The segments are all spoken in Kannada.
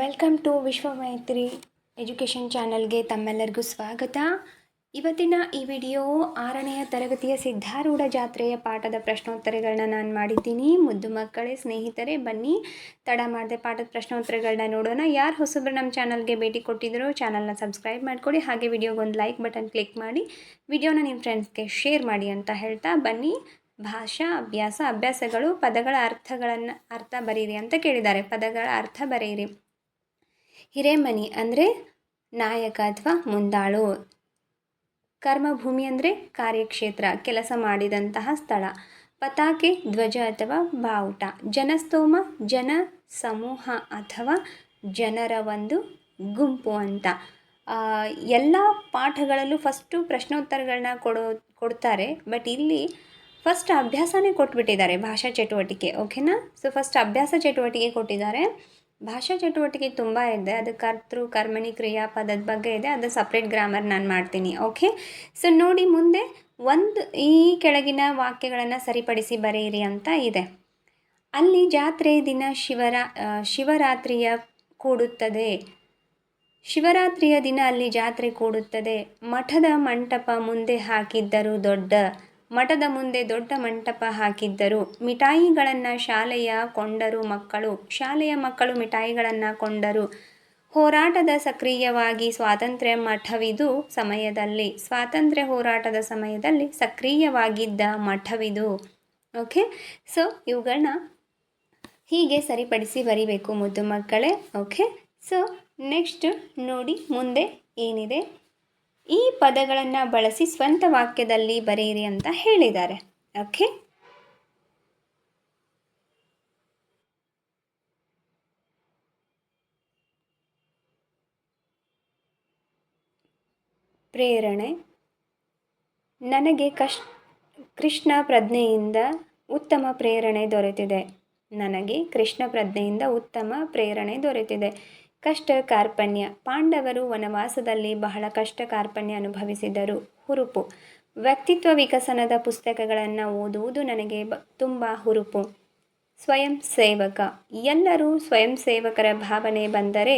ವೆಲ್ಕಮ್ ಟು ವಿಶ್ವಮೈತ್ರಿ ಎಜುಕೇಷನ್ ಚಾನಲ್ಗೆ ತಮ್ಮೆಲ್ಲರಿಗೂ ಸ್ವಾಗತ. ಇವತ್ತಿನ ಈ ವಿಡಿಯೋ ಆರನೆಯ ತರಗತಿಯ ಸಿದ್ಧಾರೂಢ ಜಾತ್ರೆಯ ಪಾಠದ ಪ್ರಶ್ನೋತ್ತರಗಳನ್ನ ನಾನು ಮಾಡಿದ್ದೀನಿ. ಮುದ್ದು ಮಕ್ಕಳೇ, ಸ್ನೇಹಿತರೇ, ಬನ್ನಿ. ತಡ ಮಾಡದೆ ಪಾಠದ ಪ್ರಶ್ನೋತ್ತರಗಳನ್ನ ನೋಡೋಣ. ಯಾರು ಹೊಸಬ್ರು ನಮ್ಮ ಚಾನಲ್ಗೆ ಭೇಟಿ ಕೊಟ್ಟಿದ್ರು ಚಾನಲ್ನ ಸಬ್ಸ್ಕ್ರೈಬ್ ಮಾಡಿಕೊಡಿ. ಹಾಗೆ ವಿಡಿಯೋಗೆ ಒಂದು ಲೈಕ್ ಬಟನ್ ಕ್ಲಿಕ್ ಮಾಡಿ. ವಿಡಿಯೋನ ನಿಮ್ಮ ಫ್ರೆಂಡ್ಸ್ಗೆ ಶೇರ್ ಮಾಡಿ ಅಂತ ಹೇಳ್ತಾ ಬನ್ನಿ. ಭಾಷಾ, ಅಭ್ಯಾಸ, ಅಭ್ಯಾಸಗಳು ಪದಗಳ ಅರ್ಥಗಳನ್ನು ಅರ್ಥ ಬರೀರಿ ಅಂತ ಕೇಳಿದ್ದಾರೆ. ಪದಗಳ ಅರ್ಥ ಬರೆಯಿರಿ ಹಿರೇಮನಿ ಅಂದರೆ ನಾಯಕ ಅಥವಾ ಮುಂದಾಳು. ಕರ್ಮಭೂಮಿ ಅಂದರೆ ಕಾರ್ಯಕ್ಷೇತ್ರ, ಕೆಲಸ ಮಾಡಿದಂತಹ ಸ್ಥಳ. ಪತಾಕೆ, ಧ್ವಜ ಅಥವಾ ಬಾವುಟ. ಜನಸ್ತೋಮ, ಜನ ಸಮೂಹ ಅಥವಾ ಜನರ ಒಂದು ಗುಂಪು ಅಂತ. ಎಲ್ಲ ಪಾಠಗಳಲ್ಲೂ ಫಸ್ಟು ಪ್ರಶ್ನೋತ್ತರಗಳನ್ನ ಕೊಡೋ, ಕೊಡ್ತಾರೆ. ಬಟ್ ಇಲ್ಲಿ ಫಸ್ಟ್ ಅಭ್ಯಾಸನೇ ಕೊಟ್ಬಿಟ್ಟಿದ್ದಾರೆ ಭಾಷಾ ಚಟುವಟಿಕೆ ಓಕೆನಾ ಸೊ ಫಸ್ಟ್ ಅಭ್ಯಾಸ ಚಟುವಟಿಕೆ ಕೊಟ್ಟಿದ್ದಾರೆ. ಭಾಷಾ ಚಟುವಟಿಕೆ ತುಂಬ ಇದೆ. ಅದು ಕರ್ತೃ, ಕರ್ಮಣಿ, ಕ್ರಿಯಾಪದದ ಬಗ್ಗೆ ಇದೆ. ಅದು ಸಪ್ರೇಟ್ ಗ್ರಾಮರ್ ನಾನು ಮಾಡ್ತೀನಿ ಓಕೆ ಸೊ ನೋಡಿ ಮುಂದೆ ಒಂದು ಈ ಕೆಳಗಿನ ವಾಕ್ಯಗಳನ್ನು ಸರಿಪಡಿಸಿ ಬರೆಯಿರಿ ಅಂತ ಇದೆ. ಅಲ್ಲಿ ಜಾತ್ರೆ ದಿನ ಶಿವರಾ ಶಿವರಾತ್ರಿಯ ಕೂಡುತ್ತದೆ. ಶಿವರಾತ್ರಿಯ ದಿನ ಅಲ್ಲಿ ಜಾತ್ರೆ ಕೂಡುತ್ತದೆ. ಮಠದ ಮಂಟಪ ಮುಂದೆ ಹಾಕಿದ್ದರು ದೊಡ್ಡ ಮಠದ ಮುಂದೆ ದೊಡ್ಡ ಮಂಟಪ ಹಾಕಿದ್ದರು. ಮಿಠಾಯಿಗಳನ್ನು ಶಾಲೆಯ ಕೊಂಡರು ಮಕ್ಕಳು, ಶಾಲೆಯ ಮಕ್ಕಳು ಮಿಠಾಯಿಗಳನ್ನು ಕೊಂಡರು. ಹೋರಾಟದ ಸಕ್ರಿಯವಾಗಿ ಸ್ವಾತಂತ್ರ್ಯ ಮಠವಿದು ಸಮಯದಲ್ಲಿ, ಸ್ವಾತಂತ್ರ್ಯ ಹೋರಾಟದ ಸಮಯದಲ್ಲಿ ಸಕ್ರಿಯವಾಗಿದ್ದ ಮಠವಿದು. ಓಕೆ? ಸೊ ಇವುಗಳನ್ನ ಹೀಗೆ ಸರಿಪಡಿಸಿ ಬರಿಬೇಕು ಮುದ್ದು ಮಕ್ಕಳೇ. ಓಕೆ? ಸೊ, ನೆಕ್ಸ್ಟ್ ನೋಡಿ ಮುಂದೆ ಏನಿದೆ. ಈ ಪದಗಳನ್ನು ಬಳಸಿ ಸ್ವಂತ ವಾಕ್ಯದಲ್ಲಿ ಬರೆಯಿರಿ ಅಂತ ಹೇಳಿದ್ದಾರೆ. ಓಕೆ? ಪ್ರೇರಣೆ. ನನಗೆ ಕಷ್ ಕೃಷ್ಣ ಪ್ರಜ್ಞೆಯಿಂದ ಉತ್ತಮ ಪ್ರೇರಣೆ ದೊರೆತಿದೆ. ನನಗೆ ಕೃಷ್ಣ ಪ್ರಜ್ಞೆಯಿಂದ ಉತ್ತಮ ಪ್ರೇರಣೆ ದೊರೆತಿದೆ. ಕಷ್ಟ ಕಾರ್ಪಣ್ಯ ಪಾಂಡವರು ವನವಾಸದಲ್ಲಿ ಬಹಳ ಕಷ್ಟ ಕಾರ್ಪಣ್ಯ ಅನುಭವಿಸಿದರು. ಹುರುಪು. ವ್ಯಕ್ತಿತ್ವ ವಿಕಸನದ ಪುಸ್ತಕಗಳನ್ನು ಓದುವುದು ನನಗೆ ಬ, ತುಂಬ ಹುರುಪು. ಸ್ವಯಂ ಸೇವಕ. ಎಲ್ಲರೂ ಸ್ವಯಂ ಸೇವಕರ ಭಾವನೆ ಬಂದರೆ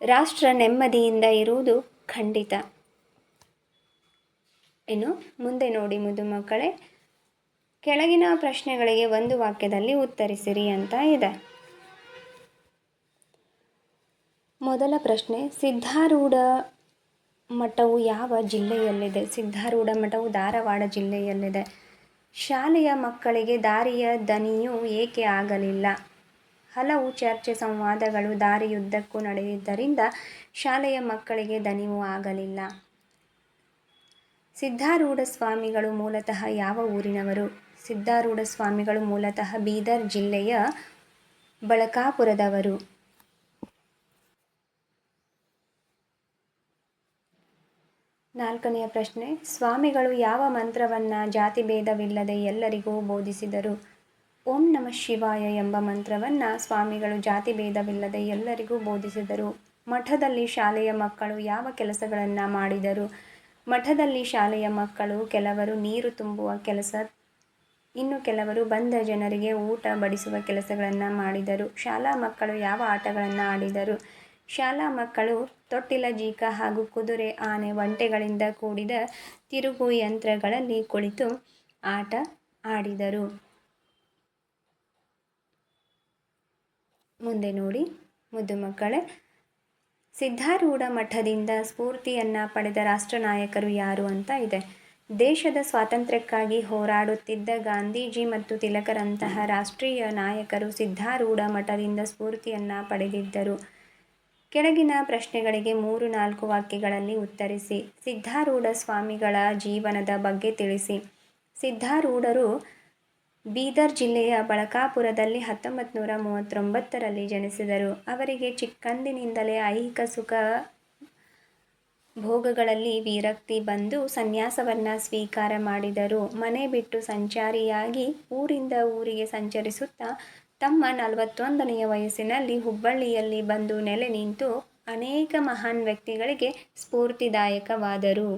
ರಾಷ್ಟ್ರ ನೆಮ್ಮದಿಯಿಂದ ಇರುವುದು ಖಂಡಿತ. ಇನ್ನು ಮುಂದೆ ನೋಡಿ ಮುದ್ದು ಮಕ್ಕಳೇ ಕೆಳಗಿನ ಪ್ರಶ್ನೆಗಳಿಗೆ ಒಂದು ವಾಕ್ಯದಲ್ಲಿ ಉತ್ತರಿಸಿರಿ ಅಂತ ಇದೆ. ಮೊದಲ ಪ್ರಶ್ನೆ, ಸಿದ್ಧಾರೂಢ ಮಠವು ಯಾವ ಜಿಲ್ಲೆಯಲ್ಲಿದೆ? ಸಿದ್ಧಾರೂಢ ಮಠವು ಧಾರವಾಡ ಜಿಲ್ಲೆಯಲ್ಲಿದೆ. ಶಾಲೆಯ ಮಕ್ಕಳಿಗೆ ದಾರಿಯ ದನಿಯು ಏಕೆ ಆಗಲಿಲ್ಲ? ಹಲವು ಚರ್ಚೆ ಸಂವಾದಗಳು ದಾರಿಯುದ್ದಕ್ಕೂ ನಡೆದಿದ್ದರಿಂದ ಶಾಲೆಯ ಮಕ್ಕಳಿಗೆ ದನಿಯೂ ಆಗಲಿಲ್ಲ. ಸಿದ್ಧಾರೂಢ ಸ್ವಾಮಿಗಳು ಮೂಲತಃ ಯಾವ ಊರಿನವರು? ಸಿದ್ಧಾರೂಢ ಸ್ವಾಮಿಗಳು ಮೂಲತಃ ಬೀದರ್ ಜಿಲ್ಲೆಯ ಬಳಕಾಪುರದವರು. ನಾಲ್ಕನೆಯ ಪ್ರಶ್ನೆ, ಸ್ವಾಮಿಗಳು ಯಾವ ಮಂತ್ರವನ್ನು ಜಾತಿ ಭೇದವಿಲ್ಲದೆ ಎಲ್ಲರಿಗೂ ಬೋಧಿಸಿದರು? ಓಂ ನಮ ಶಿವಾಯ ಎಂಬ ಮಂತ್ರವನ್ನು ಸ್ವಾಮಿಗಳು ಜಾತಿ ಭೇದವಿಲ್ಲದೆ ಎಲ್ಲರಿಗೂ ಬೋಧಿಸಿದರು. ಮಠದಲ್ಲಿ ಶಾಲೆಯ ಮಕ್ಕಳು ಯಾವ ಕೆಲಸಗಳನ್ನು ಮಾಡಿದರು? ಮಠದಲ್ಲಿ ಶಾಲೆಯ ಮಕ್ಕಳು ಕೆಲವರು ನೀರು ತುಂಬುವ ಕೆಲಸ, ಇನ್ನು ಕೆಲವರು ಬಂದ ಜನರಿಗೆ ಊಟ ಬಡಿಸುವ ಕೆಲಸಗಳನ್ನು ಮಾಡಿದರು. ಶಾಲಾ ಮಕ್ಕಳು ಯಾವ ಆಟಗಳನ್ನು ಆಡಿದರು? ಶಾಲಾ ಮಕ್ಕಳು ತೊಟ್ಟಿಲ ಜೀಕ ಹಾಗೂ ಕುದುರೆ ಆನೆ ಒಂಟೆಗಳಿಂದ ಕೂಡಿದ ತಿರುಗು ಯಂತ್ರಗಳಲ್ಲಿ ಕುಳಿತು ಆಟ ಆಡಿದರು. ಮುಂದೆ ನೋಡಿ, ಮುದ್ದು ಮಕ್ಕಳೇ. ಸಿದ್ಧಾರೂಢ ಮಠದಿಂದ ಸ್ಫೂರ್ತಿಯನ್ನು ಪಡೆದ ರಾಷ್ಟ್ರ ನಾಯಕರು ಯಾರು ಅಂತ ಇದೆ. ದೇಶದ ಸ್ವಾತಂತ್ರ್ಯಕ್ಕಾಗಿ ಹೋರಾಡುತ್ತಿದ್ದ ಗಾಂಧೀಜಿ ಮತ್ತು ತಿಲಕರಂತಹ ರಾಷ್ಟ್ರೀಯ ನಾಯಕರು ಸಿದ್ಧಾರೂಢ ಮಠದಿಂದ ಸ್ಫೂರ್ತಿಯನ್ನು ಪಡೆದಿದ್ದರು. ಕೆಳಗಿನ ಪ್ರಶ್ನೆಗಳಿಗೆ ಮೂರು ನಾಲ್ಕು ವಾಕ್ಯಗಳಲ್ಲಿ ಉತ್ತರಿಸಿ. ಸಿದ್ಧಾರೂಢ ಸ್ವಾಮಿಗಳ ಜೀವನದ ಬಗ್ಗೆ ತಿಳಿಸಿ. ಸಿದ್ಧಾರೂಢರು ಬೀದರ್ ಜಿಲ್ಲೆಯ ಬಳಕಾಪುರದಲ್ಲಿ ಹತ್ತೊಂಬತ್ತು ನೂರ ಮೂವತ್ತೊಂಬತ್ತರಲ್ಲಿ ಜನಿಸಿದರು. ಅವರಿಗೆ ಚಿಕ್ಕಂದಿನಿಂದಲೇ ಐಹಿಕ ಸುಖ ಭೋಗಗಳಲ್ಲಿ ವಿರಕ್ತಿ ಬಂದು ಸನ್ಯಾಸವನ್ನು ಸ್ವೀಕಾರ ಮಾಡಿದರು. ಮನೆ ಬಿಟ್ಟು ಸಂಚಾರಿಯಾಗಿ ಊರಿಂದ ಊರಿಗೆ ಸಂಚರಿಸುತ್ತಾ ತಮ್ಮ ನಲವತ್ತೊಂದನೆಯ ವಯಸ್ಸಿನಲ್ಲಿ ಹುಬ್ಬಳ್ಳಿಯಲ್ಲಿ ಬಂದು ನೆಲೆ ನಿಂತು ಅನೇಕ ಮಹಾನ್ ವ್ಯಕ್ತಿಗಳಿಗೆ ಸ್ಫೂರ್ತಿದಾಯಕವಾದರು.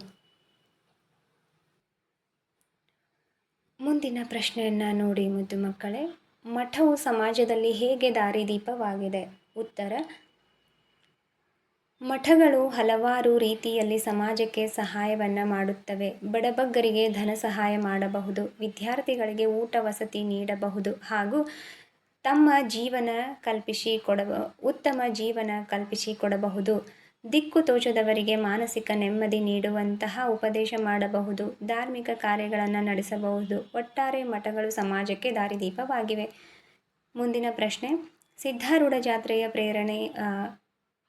ಮುಂದಿನ ಪ್ರಶ್ನೆಯನ್ನು ನೋಡಿ ಮುದ್ದು ಮಕ್ಕಳೇ. ಮಠವು ಸಮಾಜದಲ್ಲಿ ಹೇಗೆ ದಾರಿದೀಪವಾಗಿದೆ? ಉತ್ತರ, ಮಠಗಳು ಹಲವಾರು ರೀತಿಯಲ್ಲಿ ಸಮಾಜಕ್ಕೆ ಸಹಾಯವನ್ನು ಮಾಡುತ್ತವೆ. ಬಡಬಗ್ಗರಿಗೆ ಧನ ಸಹಾಯ ಮಾಡಬಹುದು, ವಿದ್ಯಾರ್ಥಿಗಳಿಗೆ ಊಟ ವಸತಿ ನೀಡಬಹುದು ಹಾಗೂ ತಮ್ಮ ಜೀವನ ಕಲ್ಪಿಸಿ ಕೊಡಬ, ಉತ್ತಮ ಜೀವನ ಕಲ್ಪಿಸಿ ಕೊಡಬಹುದು. ದಿಕ್ಕು ತೋಚದವರಿಗೆ ಮಾನಸಿಕ ನೆಮ್ಮದಿ ನೀಡುವಂತಹ ಉಪದೇಶ ಮಾಡಬಹುದು. ಧಾರ್ಮಿಕ ಕಾರ್ಯಗಳನ್ನು ನಡೆಸಬಹುದು. ಒಟ್ಟಾರೆ ಮಠಗಳು ಸಮಾಜಕ್ಕೆ ದಾರಿದೀಪವಾಗಿವೆ. ಮುಂದಿನ ಪ್ರಶ್ನೆ, ಸಿದ್ಧಾರೂಢ ಜಾತ್ರೆಯ ಪ್ರೇರಣೆ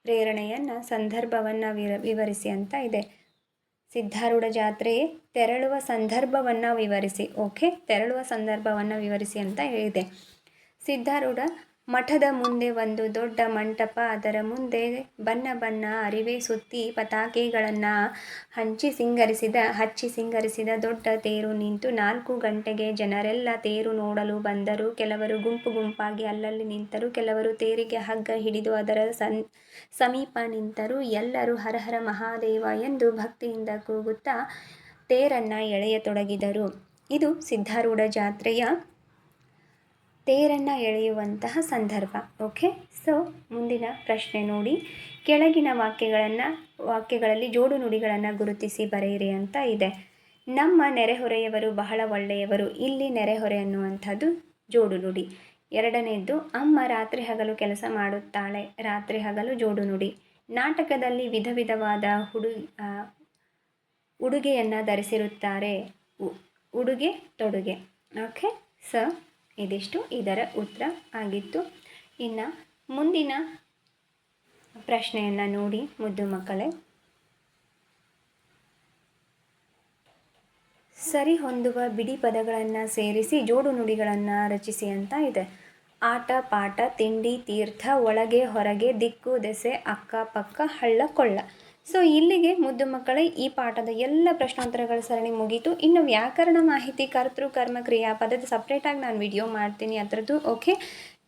ಪ್ರೇರಣೆಯನ್ನು, ಸಂದರ್ಭವನ್ನು ವಿರ, ವಿವರಿಸಿ ಅಂತ ಇದೆ. ಸಿದ್ಧಾರೂಢ ಜಾತ್ರೆ ತೆರಳುವ ಸಂದರ್ಭವನ್ನು ವಿವರಿಸಿ, ಓಕೆ, ತೆರಳುವ ಸಂದರ್ಭವನ್ನು ವಿವರಿಸಿ ಅಂತ ಹೇಳಿದೆ ಸಿದ್ಧಾರೂಢ ಮಠದ ಮುಂದೆ ಒಂದು ದೊಡ್ಡ ಮಂಟಪ, ಅದರ ಮುಂದೆ ಬಣ್ಣ ಬಣ್ಣ ಅರಿವೆ ಸುತ್ತಿ ಪತಾಕೆಗಳನ್ನು ಹಂಚಿ ಸಿಂಗರಿಸಿದ, ಹಚ್ಚಿ ಸಿಂಗರಿಸಿದ ದೊಡ್ಡ ತೇರು ನಿಂತು ನಾಲ್ಕು ಗಂಟೆಗೆ ಜನರೆಲ್ಲ ತೇರು ನೋಡಲು ಬಂದರು. ಕೆಲವರು ಗುಂಪು ಗುಂಪಾಗಿ ಅಲ್ಲಲ್ಲಿ ನಿಂತರು, ಕೆಲವರು ತೇರಿಗೆ ಹಗ್ಗ ಹಿಡಿದು ಅದರ ಸನ್, ಸಮೀಪ ನಿಂತರು. ಎಲ್ಲರೂ ಹರಹರ ಮಹಾದೇವ ಎಂದು ಭಕ್ತಿಯಿಂದ ಕೂಗುತ್ತಾ ತೇರನ್ನು ಎಳೆಯತೊಡಗಿದರು. ಇದು ಸಿದ್ಧಾರೂಢ ಜಾತ್ರೆಯ ತೇರನ್ನು ಎಳೆಯುವಂತಹ ಸಂದರ್ಭ ಓಕೆ ಸೊ ಮುಂದಿನ ಪ್ರಶ್ನೆ ನೋಡಿ. ಕೆಳಗಿನ ವಾಕ್ಯಗಳನ್ನು, ವಾಕ್ಯಗಳಲ್ಲಿ ಜೋಡು ನುಡಿಗಳನ್ನು ಗುರುತಿಸಿ ಬರೆಯಿರಿ ಅಂತ ಇದೆ. ನಮ್ಮ ನೆರೆಹೊರೆಯವರು ಬಹಳ ಒಳ್ಳೆಯವರು, ಇಲ್ಲಿ ನೆರೆಹೊರೆ ಅನ್ನುವಂಥದ್ದು ಜೋಡು ನುಡಿ. ಎರಡನೇದ್ದು, ಅಮ್ಮ ರಾತ್ರಿ ಹಗಲು ಕೆಲಸ ಮಾಡುತ್ತಾಳೆ, ರಾತ್ರಿ ಹಗಲು ಜೋಡು ನುಡಿ. ನಾಟಕದಲ್ಲಿ ವಿಧ ವಿಧವಾದ ಹುಡು ಉಡುಗೆಯನ್ನು ಧರಿಸಿರುತ್ತಾರೆ ಉಡುಗೆ, ತೊಡುಗೆ ಓಕೆ ಸ ಇದಿಷ್ಟು? ಇದರ ಉತ್ತರ ಆಗಿತ್ತು. ಇನ್ನು ಮುಂದಿನ ಪ್ರಶ್ನೆಯನ್ನು ನೋಡಿ, ಮುದ್ದು ಮಕ್ಕಳೇ. ಸರಿ ಹೊಂದುವ ಬಿಡಿ ಪದಗಳನ್ನು ಸೇರಿಸಿ ಜೋಡು ನುಡಿಗಳನ್ನು ರಚಿಸಿ ಅಂತ ಇದೆ. ಆಟ, ಪಾಠ, ತಿಂಡಿ, ತೀರ್ಥ, ಒಳಗೆ, ಹೊರಗೆ, ದಿಕ್ಕು, ದೆಸೆ ಅಕ್ಕಪಕ್ಕ ಹಳ್ಳ, ಕೊಳ್ಳ. ಸೊ ಇಲ್ಲಿಗೆ ಮುದ್ದು ಮಕ್ಕಳೇ, ಈ ಪಾಠದ ಎಲ್ಲ ಪ್ರಶ್ನೋತ್ತರಗಳ ಸರಣಿ ಮುಗೀತು. ಇನ್ನು ವ್ಯಾಕರಣ ಮಾಹಿತಿ, ಕರ್ತೃ, ಕರ್ಮ ಕ್ರಿಯಾಪದದ ಸಪ್ರೇಟಾಗಿ ನಾನು ವಿಡಿಯೋ ಮಾಡ್ತೀನಿ ಅದರದ್ದು ಓಕೆ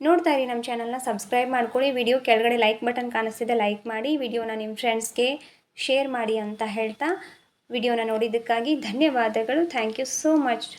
ನೋಡ್ತಾ ಇರಿ ನಮ್ಮ ಚಾನಲ್ನ ಸಬ್ಸ್ಕ್ರೈಬ್ ಮಾಡ್ಕೊಳ್ಳಿ. ವಿಡಿಯೋ ಕೆಳಗಡೆ ಲೈಕ್ ಬಟನ್ ಕಾಣಿಸ್ತಿದೆ ಲೈಕ್ ಮಾಡಿ. ವಿಡಿಯೋನ ನಿಮ್ಮ ಫ್ರೆಂಡ್ಸ್ಗೆ ಶೇರ್ ಮಾಡಿ ಅಂತ ಹೇಳ್ತಾ ವಿಡಿಯೋನ ನೋಡಿದ್ದಕ್ಕಾಗಿ ಧನ್ಯವಾದಗಳು. Thank you so much